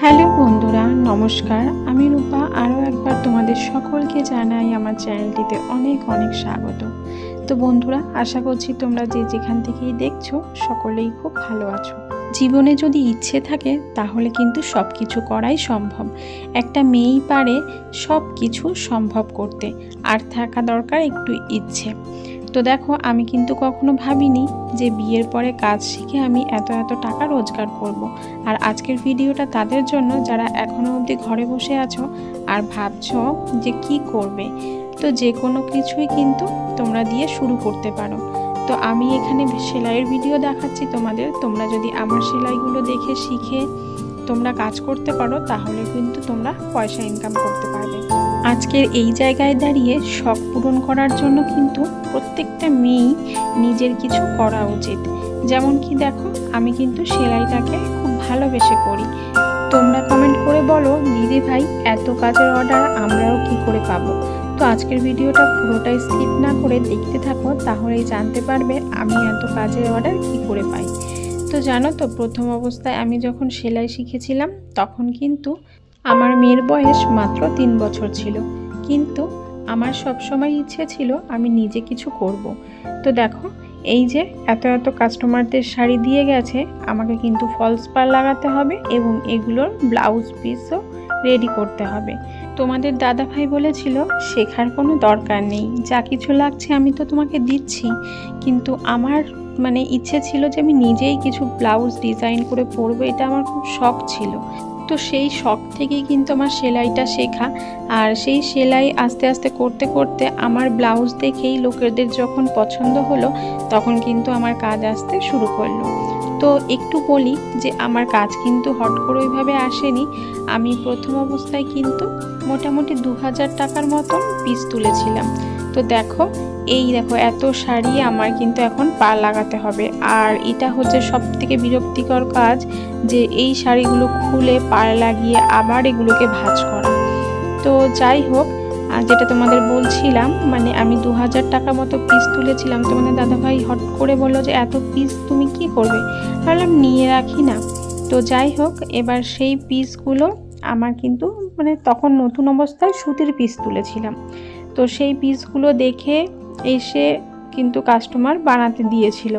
Hello বন্ধুরা, নমস্কার। আমি রূপা। আরও একবার তোমাদের সকলকে জানাই আমার চ্যানেলটিতে অনেক অনেক স্বাগত। তো বন্ধুরা, আশা করছি তোমরা যে যেখান থেকেই দেখছ, সকলেই খুব ভালো আছো। জীবনে যদি ইচ্ছে থাকে, তাহলে কিন্তু সব কিছু করাই সম্ভব। একটা মেয়েই পারে সব কিছু সম্ভব করতে। আর থাকা দরকার একটু ইচ্ছে। তো দেখো, আমি কিন্তু কখনো ভাবিনি যে বিয়ের পরে কাজ শিখে আমি এত এত টাকা রোজগার করব। আর আজকের ভিডিওটা তাদের জন্য, যারা এখনও অবধি ঘরে বসে আছো আর ভাবছ যে কি করবে, তো যে কোনো কিছুই কিন্তু তোমরা দিয়ে শুরু করতে পারো। তো আমি এখানে সেলাইয়ের ভিডিও দেখাচ্ছি তোমাদের। তোমরা যদি আমার সেলাইগুলো দেখে শিখে তোমরা কাজ করতে পারো, তাহলে কিন্তু তোমরা পয়সা ইনকাম করতে পারবে। আজকের এই জায়গায় দাঁড়িয়ে শখ পূরণ করার জন্য কিন্তু প্রত্যেকটা মেয়েই নিজের কিছু করা উচিত। যেমন কি দেখো, আমি কিন্তু সেলাইটাকে খুব ভালোবেসে করি। তোমরা কমেন্ট করে বলো, দিদি ভাই, এত কাজের অর্ডার আমরাও কি করে পাবো? তো আজকের ভিডিওটা পুরোটাই স্কিপ না করে দেখতে থাকো, তাহলেই জানতে পারবে আমি এত কাজের অর্ডার কি করে পাই। তো জানো তো, প্রথম অবস্থায় আমি যখন সেলাই শিখেছিলাম, তখন কিন্তু আমার মেয়ের বয়স মাত্র তিন বছর ছিল। কিন্তু আমার সবসময় ইচ্ছে ছিল আমি নিজে কিছু করব। তো দেখো, এই যে এত এত কাস্টমারদের শাড়ি দিয়ে গেছে, আমাকে কিন্তু ফলস পার লাগাতে হবে এবং এগুলোর ব্লাউজ পিসও রেডি করতে হবে। তোমাদের দাদা ভাই বলেছিল, শেখার কোনো দরকার নেই। যা কিছু লাগছে আমি তো তোমাকে দিচ্ছি। কিন্তু আমার মানে ইচ্ছে ছিল যে আমি নিজেই কিছু ব্লাউজ ডিজাইন করে পরবো, এটা আমার খুব শখ ছিল। তো সেই শখ থেকেই কিন্তু আমার সেলাইটা শেখা। আর সেই সেলাই আস্তে আস্তে করতে করতে আমার ব্লাউজ দেখেই লোকেদের যখন পছন্দ হলো, তখন কিন্তু আমার কাজ আসতে শুরু করল। তো একটু বলি যে আমার কাজ কিন্তু হট করে ওইভাবে আসেনি। আমি প্রথম অবস্থায় কিন্তু মোটামুটি দু হাজার টাকার মতন পিস তুলেছিলাম। তো দেখো, এই দেখো, এত শাড়ি আমার কিন্তু এখন পা লাগাতে হবে। আর এটা হচ্ছে সব থেকে বিরক্তিকর কাজ যে এই শাড়িগুলো খুলে পা লাগিয়ে আবার এগুলোকে ভাঁজ করা। তো যাই হোক যেটা তোমাদের বলছিলাম মানে আমি দু হাজার টাকা মতো পিস তুলেছিলাম তোমাদের দাদাভাই হট করে বলল যে, এত পিস তুমি কি করবে? ভাবলাম নিয়ে রাখি না। তো যাই হোক, এবার সেই পিসগুলো আমার কিন্তু মানে তখন নতুন অবস্থায় সুতির পিস তুলেছিলাম। তো সেই পিসগুলো দেখে এসে কিন্তু কাস্টমার বানাতে দিয়েছিল।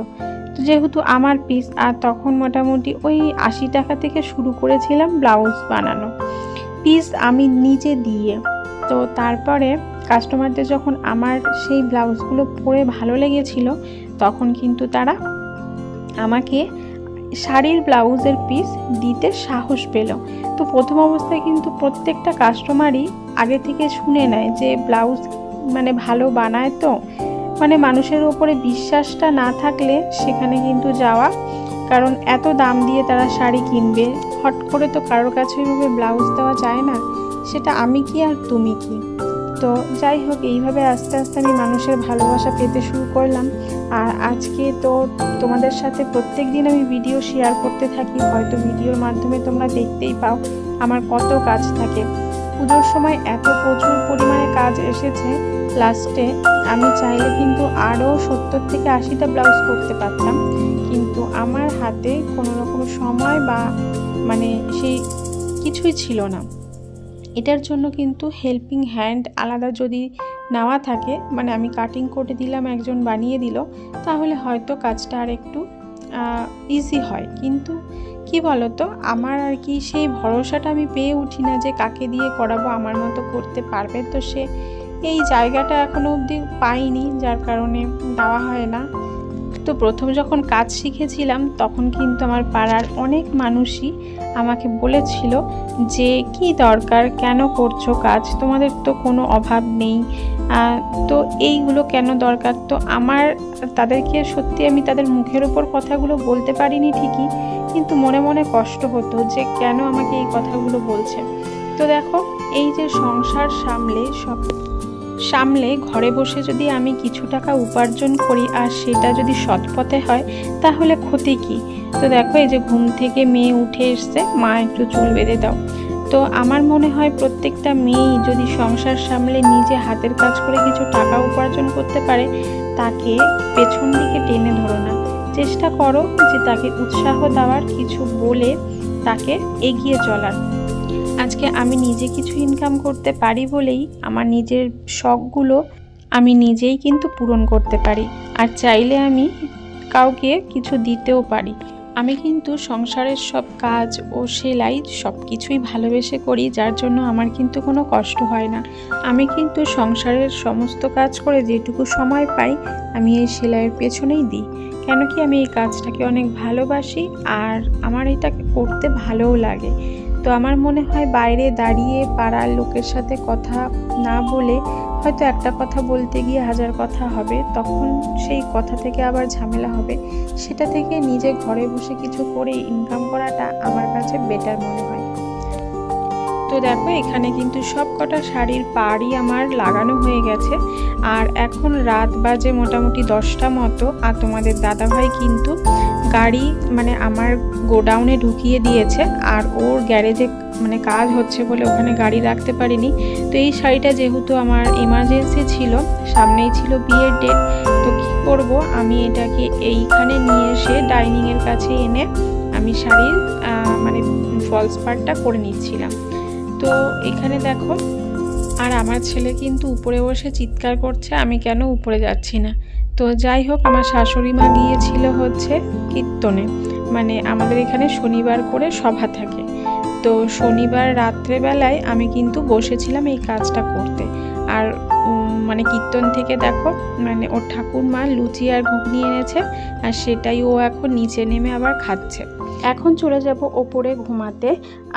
তো যেহেতু আমার পিস আর তখন মোটামুটি ওই আশি টাকা থেকে শুরু করেছিলাম ব্লাউজ বানানো। পিস আমি নিজে দিয়ে, তো তারপরে কাস্টমারদের যখন আমার সেই ব্লাউজগুলো পরে ভালো লেগেছিল, তখন কিন্তু তারা আমাকে শাড়ির ব্লাউজের পিস দিতে সাহস পেল। তো প্রথম অবস্থায় কিন্তু প্রত্যেকটা কাস্টমারই আগে থেকে শুনে নেয় যে ব্লাউজ মানে ভালো বানায় তো। মানে মানুষের ওপরে বিশ্বাসটা না থাকলে সেখানে কিন্তু যাওয়া, কারণ এত দাম দিয়ে তারা শাড়ি কিনবে, হট করে তো কারোর কাছে ওইভাবে ব্লাউজ দেওয়া যায় না। সেটা আমি কি আর তুমি কি? তো যাই হোক, এইভাবে আস্তে আস্তে আমি মানুষের ভালোবাসা পেতে শুরু করলাম। আর আজকে তো তোমাদের সাথে প্রত্যেক দিন আমি ভিডিও শেয়ার করতে থাকি। হয়তো ভিডিওর মাধ্যমে তোমরা দেখতেই পাও আমার কত কাজ থাকে। পুজোর সময় এত প্রচুর পরিমাণে কাজ এসেছে। লাস্টে আমি চাইলে কিন্তু আরও সত্তর থেকে আশিটা ব্লাউজ করতে পারতাম। কিন্তু আমার হাতে কোনো রকম সময় বা মানে সেই কিছুই ছিল না। এটার জন্য কিন্তু হেল্পিং হ্যান্ড আলাদা যদি নেওয়া থাকে মানে আমি কাটিং করে দিলাম, একজন বানিয়ে দিল, তাহলে হয়তো কাজটা আর একটু ইজি হয়। কিন্তু কি বলতো, আমার আর কি সেই ভরসাটা আমি পেয়ে উঠি না যে কাকে দিয়ে করাবো, আমার মতো করতে পারবে। তো সে এই জায়গাটা এখনও অবধি পাইনি, যার কারণে দেওয়া হয় না। তো প্রথম যখন কাজ শিখেছিলাম, তখন কিন্তু আমার পাড়ার অনেক মানুষই আমাকে বলেছিল যে, কি দরকার? কেন করছ কাজ? তোমাদের তো কোনো অভাব নেই। তো এইগুলো কেন দরকার? তো আমার, তাদেরকে সত্যি আমি তাদের মুখের ওপর কথাগুলো বলতে পারিনি ঠিকই, কিন্তু মনে মনে কষ্ট হতো যে, কেন আমাকে এই কথাগুলো বলছে? তো দেখো, এই যে সংসার সামলে সব সামলে ঘরে বসে যদি আমি কিছু টাকা উপার্জন করি আর সেটা যদি সৎপথে হয়, তাহলে ক্ষতি কি? তো দেখো, এই যে ঘুম থেকে মেয়ে উঠে এসছে, মা একটু চুল বেঁধে দাও। তো আমার মনে হয় প্রত্যেকটা মেয়েই যদি সংসার সামলে নিজে হাতের কাজ করে কিছু টাকা উপার্জন করতে পারে, তাকে পেছন দিকে টেনে ধরো না। চেষ্টা করো যে তাকে উৎসাহ দেওয়ার কিছু বলে তাকে এগিয়ে চলার। আজকে আমি নিজে কিছু ইনকাম করতে পারি বলেই আমার নিজের শখগুলো আমি নিজেই কিন্তু পূরণ করতে পারি। আর চাইলে আমি কাউকে কিছু দিতেও পারি। আমি কিন্তু সংসারের সব কাজ ও সেলাই সব কিছুই ভালোবেসে করি, যার জন্য আমার কিন্তু কোনো কষ্ট হয় না। আমি কিন্তু সংসারের সমস্ত কাজ করে যেটুকু সময় পাই, আমি এই সেলাইয়ের পেছনেই দিই। কেন কি আমি এই কাজটাকে অনেক ভালোবাসি আর আমার এটা করতে ভালোও লাগে। তো আমার মনে হয় বাইরে দাঁড়িয়ে পাড়ার লোকের সাথে কথা না বলে হয়তো একটা কথা বলতে গিয়ে হাজার কথা হবে, তখন সেই কথা থেকে আবার ঝামেলা হবে। সেটা থেকে নিজে ঘরে বসে কিছু করে ইনকাম করাটা আমার কাছে বেটার মনে হয়। তো দেখো, এখানে কিন্তু সব কটা শাড়ির পাড়ই আমার লাগানো হয়ে গেছে। আর এখন রাত বাজে মোটামুটি দশটা মতো, আর তোমাদের দাদাভাই কিন্তু গাড়ি মানে আমার গোডাউনে ঢুকিয়ে দিয়েছে, আর ওর গ্যারেজে মানে কাজ হচ্ছে বলে ওখানে গাড়ি রাখতে পারিনি। তো এই শাড়িটা যেহেতু আমার এমার্জেন্সি ছিল, সামনেই ছিল বিয়ের ডেট তো কী করব? আমি এটাকে এইখানে নিয়ে এসে ডাইনিংয়ের কাছে এনে আমি শাড়ির মানে ফলস পার্টটা করে নিচ্ছিলাম। তো এখানে দেখো, আর আমার ছেলে কিন্তু উপরে বসে চিৎকার করছে, আমি কেন উপরে যাচ্ছি না? তো যাই হোক, আমার শাশুড়ি মা গিয়েছিল হচ্ছে কীর্তনে। মানে আমাদের এখানে শনিবার করে সভা থাকে। তো শনিবার রাত্রেবেলায় আমি কিন্তু বসেছিলাম এই কাজটা করতে। আর মানে কীর্তন থেকে দেখো মানে ওর ঠাকুরমা লুচি আর ঘুগনি এনেছে আর সেটাই ও এখন নিচে নেমে আবার খাচ্ছে। এখন চলে যাব ওপরে ঘুমাতে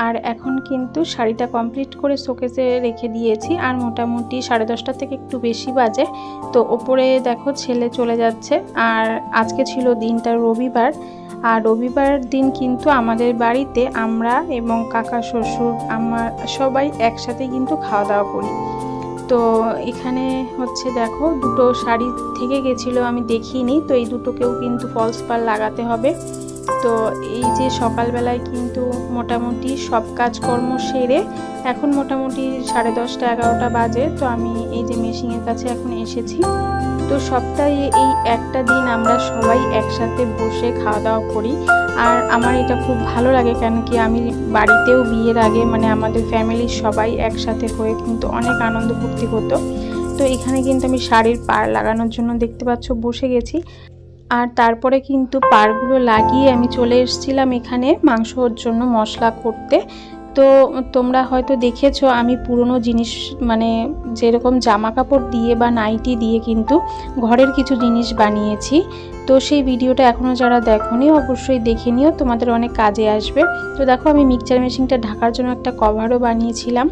আর এখন কিন্তু শাড়িটা কমপ্লিট করে শোকেসে রেখে দিয়েছি আর মোটামুটি সাড়ে দশটা থেকে একটু বেশি বাজে। তো ওপরে দেখো ছেলে চলে যাচ্ছে আর আজকে ছিল দিনটা রবিবার আর রবিবার দিন কিন্তু আমাদের বাড়িতে আমরা এবং কাকা, শ্বশুর আমার সবাই একসাথে কিন্তু খাওয়া দাওয়া করি। তো এখানে হচ্ছে দেখো দুটো শাড়ি থেকে গেছিল, আমি দেখিনি। তো এই দুটোকেও কিন্তু ফলস পার লাগাতে হবে। তো এই যে সকালবেলায় কিন্তু মোটামুটি সব কাজকর্ম সেরে এখন মোটামুটি সাড়ে দশটা, এগারোটা বাজে। তো আমি এই যে মেশিনের কাছে এখন এসেছি। তো সপ্তাহে এই একটা দিন আমরা সবাই একসাথে বসে খাওয়া দাওয়া করি। আর আমার এটা খুব ভালো লাগে কেন কি আমি বাড়িতেও বিয়ের আগে মানে আমাদের ফ্যামিলির সবাই একসাথে হয়ে কিন্তু অনেক আনন্দ ফুর্তি হতো তো এখানে কিন্তু আমি শাড়ির পার লাগানোর জন্য দেখতে পাচ্ছ বসে গেছি। আর তারপরে কিন্তু পারগুলো লাগিয়ে আমি চলে এসেছিলাম এখানে মাংসর জন্য মশলা করতে। তো তোমরা হয়তো দেখেছ, আমি পুরনো জিনিস মানে যেরকম জামা কাপড় দিয়ে বা নাইটি দিয়ে কিন্তু ঘরের কিছু জিনিস বানিয়েছি। তো সেই ভিডিওটা এখনও যারা দেখোনি, অবশ্যই দেখে নিও, তোমাদের অনেক কাজে আসবে। তো দেখো, আমি মিক্সচার মেশিনটা ঢাকার জন্য একটা কভারও বানিয়েছিলাম।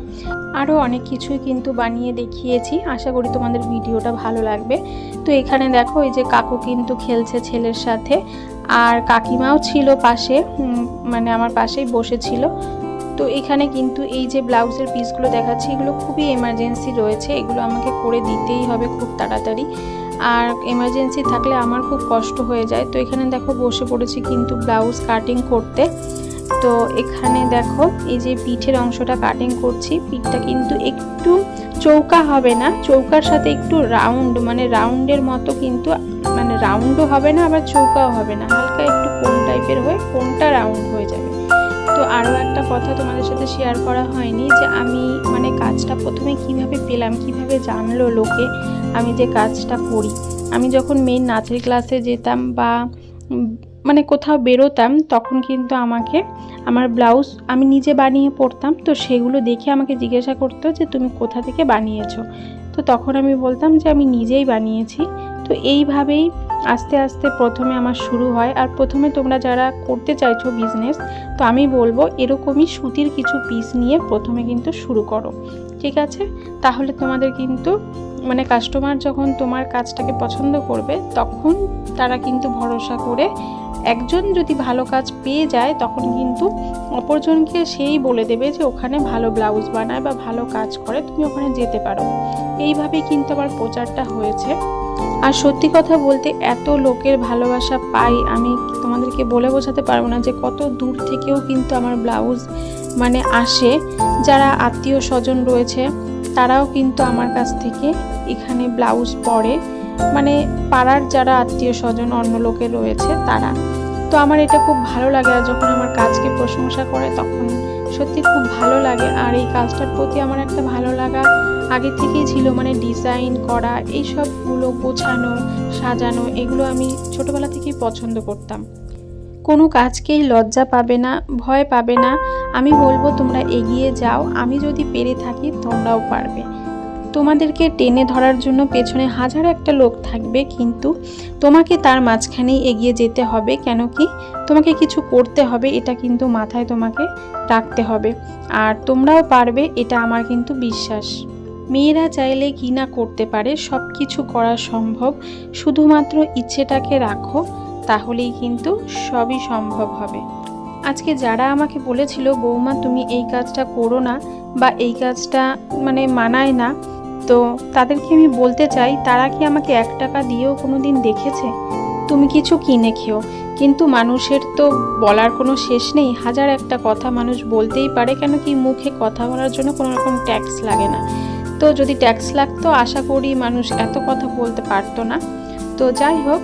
আরও অনেক কিছুই কিন্তু বানিয়ে দেখিয়েছি। আশা করি তোমাদের ভিডিওটা ভালো লাগবে। তো এখানে দেখো, এই যে কাকু কিন্তু খেলছে ছেলের সাথে। আর কাকিমাও ছিল পাশে মানে আমার পাশেই বসেছিল। তো এখানে কিন্তু এই যে ব্লাউজের পিসগুলো দেখাচ্ছি, এগুলো খুবই এমার্জেন্সি রয়েছে। এগুলো আমাকে করে দিতেই হবে খুব তাড়াতাড়ি। আর এমার্জেন্সি থাকলে আমার খুব কষ্ট হয়ে যায়। তো এখানে দেখো বসে পড়েছি কিন্তু ব্লাউজ কাটিং করতে। তো এখানে দেখো এই যে পিঠের অংশটা কাটিং করছি। পিঠটা কিন্তু একটু চৌকা হবে না, চৌকার সাথে একটু রাউন্ড মানে রাউন্ডের মতো কিন্তু মানে রাউন্ডও হবে না, আবার চৌকাও হবে না। হালকা একটু কোন টাইপের হয়ে কোনটা রাউন্ড হয়ে যাবে। তো আরও একটা কথা তোমাদের সাথে শেয়ার করা হয়নি যে আমি মানে কাজটা প্রথমে কীভাবে পেলাম, কীভাবে জানলো লোকে আমি যে কাজটা করি। আমি যখন মেন নাচের ক্লাসে যেতাম বা মানে কোথাও বেরোতাম তখন কিন্তু আমাকে আমার ব্লাউজ আমি নিজে বানিয়ে পড়তাম তো সেগুলো দেখে আমাকে জিজ্ঞাসা করতো যে তুমি কোথা থেকে বানিয়েছো? তো তখন আমি বলতাম যে আমি নিজেই বানিয়েছি। তো এইভাবেই আস্তে আস্তে প্রথমে আমার শুরু হয়। আর প্রথমে তোমরা যারা করতে চাইছো বিজনেস তো আমি বলব এরকমই সুতির কিছু পিস নিয়ে প্রথমে কিন্তু শুরু করো। ঠিক আছে? তাহলে তোমাদের কিন্তু মানে কাস্টমার যখন তোমার কাজটাকে পছন্দ করবে, তখন তারা কিন্তু ভরসা করে একজন যদি ভালো কাজ পেয়ে যায়, তখন কিন্তু অপরজনকে সেই বলে দেবে যে ওখানে ভালো ব্লাউজ বানায় বা ভালো কাজ করে, তুমি ওখানে যেতে পারো। এইভাবেই কিন্তু আমার প্রচারটা হয়েছে। আর সত্যি কথা বলতে এত লোকের ভালোবাসা পাই, আমি তোমাদেরকে বলে বোঝাতে পারব না যে কত দূর থেকেও কিন্তু আমার ব্লাউজ মানে আসে। যারা আত্মীয় স্বজন রয়েছে, তারাও কিন্তু আমার কাছ থেকে এখানে ব্লাউজ পরে। মানে পাড়ার যারা আত্মীয় স্বজন, অন্য লোকে রয়েছে, তারা। তো আমার এটা খুব ভালো লাগে আর যখন আমার কাজকে প্রশংসা করে, তখন সত্যি খুব ভালো লাগে। আর এই কাজটার প্রতি আমার একটা ভালো লাগা আগে থেকেই ছিল মানে ডিজাইন করা এই সবগুলো গোছানো, সাজানো, এগুলো আমি ছোটোবেলা থেকেই পছন্দ করতাম। কোনো কাজকেই লজ্জা পাবে না, ভয় পাবে না। আমি বলব, তোমরা এগিয়ে যাও। আমি যদি পেরে থাকি, তোমরাও পারবে। তোমাদেরকে টেনে ধরার জন্য পেছনে হাজার একটা লোক থাকবে, কিন্তু তোমাকে তার মাঝখানেই এগিয়ে যেতে হবে। কেন কি? তোমাকে কিছু করতে হবে, এটা কিন্তু মাথায় তোমাকে রাখতে হবে। আর তোমরাও পারবে, এটা আমার কিন্তু বিশ্বাস। মেয়েরা চাইলে কি না করতে পারে সব কিছু করা সম্ভব। শুধুমাত্র ইচ্ছেটাকে রাখো, তাহলেই কিন্তু সবই সম্ভব হবে। আজকে যারা আমাকে বলেছিল, বৌমা, তুমি এই কাজটা করো না বা এই কাজটা মানে মানায় না, তো তাদেরকে আমি বলতে চাই, তারা কি আমাকে এক টাকা দিয়েও কোনো দিন দেখেছে? তুমি কিছু কিনে খেও। কিন্তু মানুষের তো বলার কোনো শেষ নেই। হাজার একটা কথা মানুষ বলতেই পারে, কেন কি মুখে কথা বলার জন্য কোনো রকম ট্যাক্স লাগে না। তো যদি ট্যাক্স লাগতো, আশা করি মানুষ এত কথা বলতে পারতো না। তো যাই হোক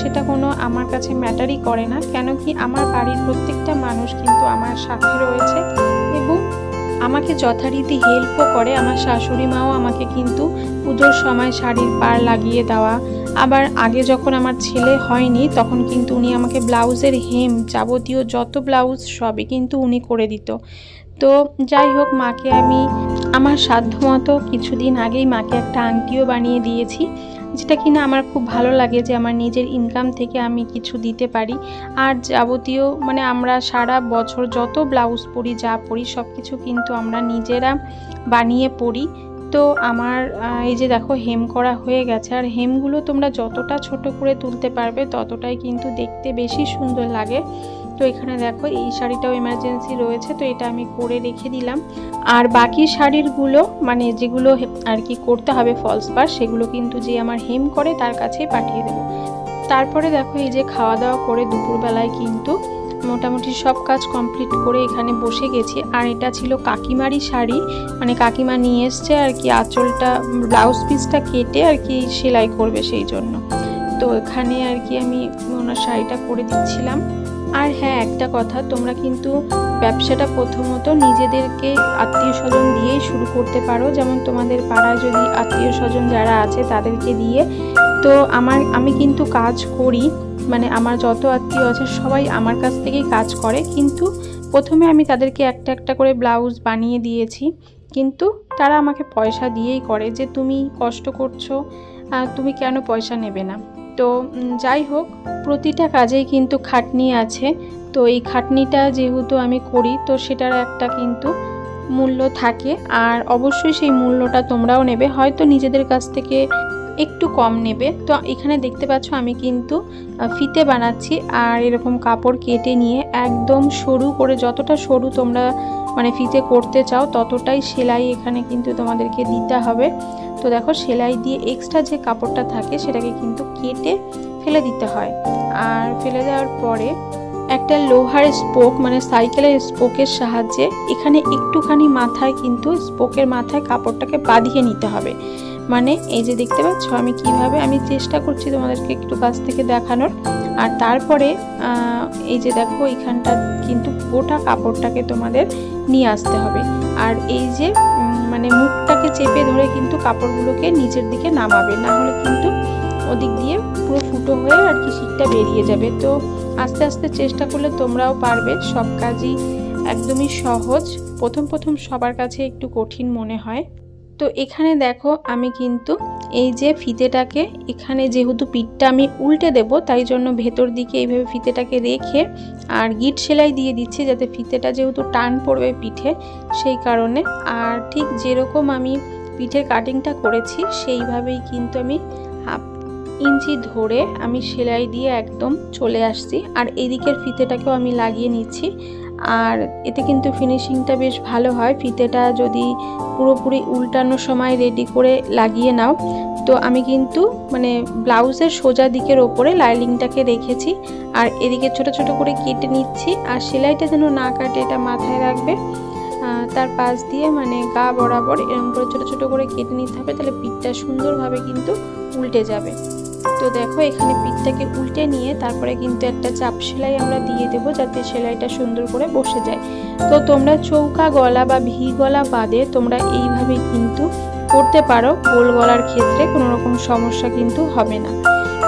সেটা কোনো আমার কাছে ম্যাটারই করে না কেন কি আমার বাড়ির প্রত্যেকটা মানুষ কিন্তু আমার সাথে রয়েছে এবং আমাকে যথারীতি হেল্পও করে। আমার শাশুড়ি মাও আমাকে কিন্তু পুজোর সময় শাড়ির পার লাগিয়ে দেওয়া। আবার আগে যখন আমার ছেলে হয়নি, তখন কিন্তু উনি আমাকে ব্লাউজের হেম যাবতীয় যত ব্লাউজ সবই কিন্তু উনি করে দিত। তো যাই হোক, মাকে আমি আমার সাধ্যমতো কিছুদিন আগেই মাকে একটা আংটিও বানিয়ে দিয়েছি, যেটা কিনা আমার খুব ভালো লাগে যে আমার নিজের ইনকাম থেকে আমি কিছু দিতে পারি। আর যাবতীয় মানে আমরা সারা বছর যত ব্লাউজ পরি, যা পরি সব কিছু কিন্তু আমরা নিজেরা বানিয়ে পরি। তো আমার এই যে দেখো হেম করা হয়ে গেছে। আর হেমগুলো তোমরা যতটা ছোট করে তুলতে পারবে, ততটাই কিন্তু দেখতে বেশি সুন্দর লাগে। তো এখানে দেখো, এই শাড়িটাও এমার্জেন্সি রয়েছে, তো এটা আমি করে রেখে দিলাম। আর বাকি শাড়িরগুলো মানে যেগুলো আর কি করতে হবে ফলস পাস সেগুলো কিন্তু যে আমার হেম করে তার কাছেই পাঠিয়ে দেবো। তারপরে দেখো, এই যে খাওয়া দাওয়া করে দুপুরবেলায় কিন্তু মোটামুটি সব কাজ কমপ্লিট করে এখানে বসে গেছি। আর এটা ছিল কাকিমারই শাড়ি মানে কাকিমা নিয়ে এসছে আর কি আঁচলটা ব্লাউজ পিসটা কেটে আর কি সেলাই করবে সেই জন্য। তো এখানে আর কি আমি ওনার শাড়িটা করে দিচ্ছিলাম। আর হ্যাঁ একটা কথা, তোমরা কিন্তু ব্যবসাটা প্রথমত নিজেদেরকে আত্মীয় স্বজন দিয়েই শুরু করতে পারো। যেমন তোমাদের পাড়ায় যদি আত্মীয় স্বজন যারা আছে, তাদেরকে দিয়ে। তো আমার, আমি কিন্তু কাজ করি মানে আমার যত আত্মীয় আছে, সবাই আমার কাছ থেকেই কাজ করে। কিন্তু প্রথমে আমি তাদেরকে একটা একটা করে ব্লাউজ বানিয়ে দিয়েছি। কিন্তু তারা আমাকে পয়সা দিয়েই করে যে, তুমি কষ্ট করছ তুমি কেন পয়সা নেবে না? তো যাই হোক, প্রতিটা কাজেই কিন্তু খাটনি আছে। তো এই খাটনিটা যেহেতু আমি করি, তো সেটার একটা কিন্তু মূল্য থাকে। আর অবশ্যই সেই মূল্যটা তোমরাও নেবে। হয়তো নিজেদের কাছ থেকে একটু কম নেবে। তো এখানে দেখতে পাচ্ছ আমি কিন্তু ফিতে বানাচ্ছি আর এরকম কাপড় কেটে নিয়ে একদম সরু করে যতটা সরু তোমরা মানে ফিতে করতে চাও ততটাই সেলাই এখানে কিন্তু তোমাদেরকে দিতে হবে। তো দেখো সেলাই দিয়ে এক্সট্রা যে কাপড়টা থাকে সেটাকে কিন্তু কেটে ফেলে দিতে হয়। আর ফেলে দেওয়ার পরে একটা লোহার স্পোক মানে সাইকেলের স্পোকের সাহায্যে এখানে একটুখানি মাথায় কিন্তু স্পোকের মাথায় কাপড়টাকে বাঁধিয়ে নিতে হবে। মানে এই যে দেখতে পাচ্ছ, আমি কীভাবে আমি চেষ্টা করছি তোমাদেরকে একটু কাছ থেকে দেখানোর। আর তারপরে এই যে দেখো, এখানটা কিন্তু গোটা কাপড়টাকে তোমাদের নিয়ে আসতে হবে। আর এই যে মানে মুখটাকে চেপে ধরে কিন্তু কাপড়গুলোকে নিচের দিকে নামাবে। না হলে কিন্তু ওদিক দিয়ে পুরো ফুটো হয়ে আর কি শীতটা বেরিয়ে যাবে। তো আস্তে আস্তে চেষ্টা করলে তোমরাও পারবে। সব কাজই একদমই সহজ। প্রথম প্রথম সবার কাছে একটু কঠিন মনে হয়। তো এখানে দেখো আমি কিন্তু এই যে ফিতেটাকে, এখানে যেহেতু পিঠটা আমি উল্টে দেব, তাই জন্য ভেতর দিকে এইভাবে ফিতেটাকে রেখে আর গিট সেলাই দিয়ে দিচ্ছি যাতে ফিতেটা যেহেতু টান পড়বে পিঠে, সেই কারণে। আর ঠিক যেরকম আমি পিঠের কাটিংটা করেছি, সেইভাবেই কিন্তু আমি হাফ ইঞ্চি ধরে আমি সেলাই দিয়ে একদম চলে আসছি। আর এদিকের ফিতেটাকেও আমি লাগিয়ে নিচ্ছি। আর এতে কিন্তু ফিনিশিংটা বেশ ভালো হয়। ফিতেটা যদি পুরোপুরি উল্টানোর সময় রেডি করে লাগিয়ে নাও। তো আমি কিন্তু মানে ব্লাউজের সোজা দিকের ওপরে লাইলিংটাকে রেখেছি। আর এদিকে ছোট ছোট করে কেটে নিচ্ছি। আর সেলাইটা যেন না কাটে, এটা মাথায় রাখবে। তার পাশ দিয়ে মানে গা বরাবর এরকম করে ছোট ছোট করে কেটে নিতে হবে। তাহলে পিঠটা সুন্দরভাবে কিন্তু উল্টে যাবে। তো দেখো, এখানে পিঠটাকে উল্টে নিয়ে তারপরে কিন্তু একটা চাপ সেলাই আমরা দিয়ে দেবো যাতে সেলাইটা সুন্দর করে বসে যায়। তো তোমরা চৌকা গলা বা ভি গলা বাদে তোমরা এইভাবে কিন্তু করতে পারো, গোল গলার ক্ষেত্রে কোনো রকম সমস্যা কিন্তু হবে না।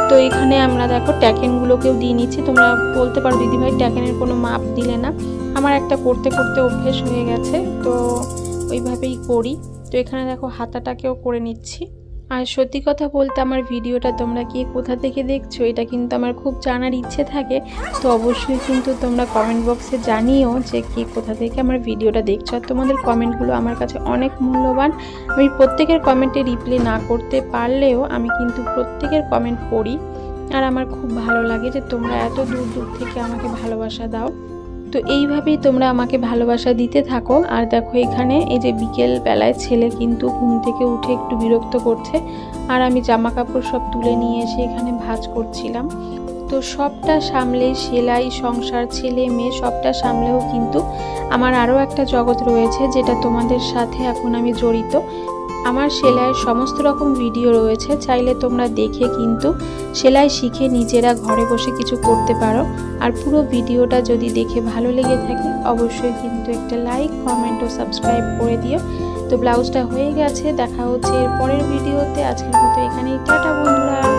তো এখানে আমরা দেখো ট্যাকেনগুলোকেও দিয়ে নিচ্ছি। তোমরা বলতে পারো, দিদিভাই, ট্যাকেনের কোনো মাপ দিলে না। আমার একটা করতে করতে অভ্যেস হয়ে গেছে, তো ওইভাবেই করি। তো এখানে দেখো হাতাটাকেও করে নিচ্ছি। আর সত্যি কথা বলতে আমার ভিডিওটা তোমরা কে কোথা থেকে দেখছ, এটা কিন্তু আমার খুব জানার ইচ্ছে থাকে। তো অবশ্যই কিন্তু তোমরা কমেন্ট বক্সে জানিও যে কে কোথা থেকে আমার ভিডিওটা দেখছ। আর তোমাদের কমেন্টগুলো আমার কাছে অনেক মূল্যবান। আমি প্রত্যেকের কমেন্টে রিপ্লাই না করতে পারলেও আমি কিন্তু প্রত্যেকের কমেন্ট পড়ি। আর আমার খুব ভালো লাগে যে তোমরা এত দূর দূর থেকে আমাকে ভালোবাসা দাও। তো এইভাবেই তোমরা আমাকে ভালোবাসা দিতে থাকো। আর দেখো এখানে এই যে বিকেল বেলায় ছেলে কিন্তু ঘুম থেকে উঠে একটু বিরক্ত করছে। আর আমি জামা কাপড় সব তুলে নিয়ে এসে এখানে ভাজ করছিলাম। তো সবটা সামলে সেলাই, সংসার, ছেলে, মেয়ে সবটা সামলেও কিন্তু আমার আরও একটা জগৎ রয়েছে যেটা তোমাদের সাথে এখন আমি জড়িত। আমার সেলাইয়ের সমস্ত রকম ভিডিও রয়েছে, চাইলে তোমরা দেখে কিন্তু সেলাই শিখে নিজেরা ঘরে বসে কিছু করতে পারো। আর পুরো ভিডিওটা যদি দেখে ভালো লেগে থাকে, অবশ্যই কিন্তু একটা লাইক, কমেন্ট ও সাবস্ক্রাইব করে দিও। তো ব্লাউজটা হয়ে গেছে, দেখা হচ্ছে এর পরের ভিডিওতে। আজকের মতো এখানেই, টাটা বন্ধুরা।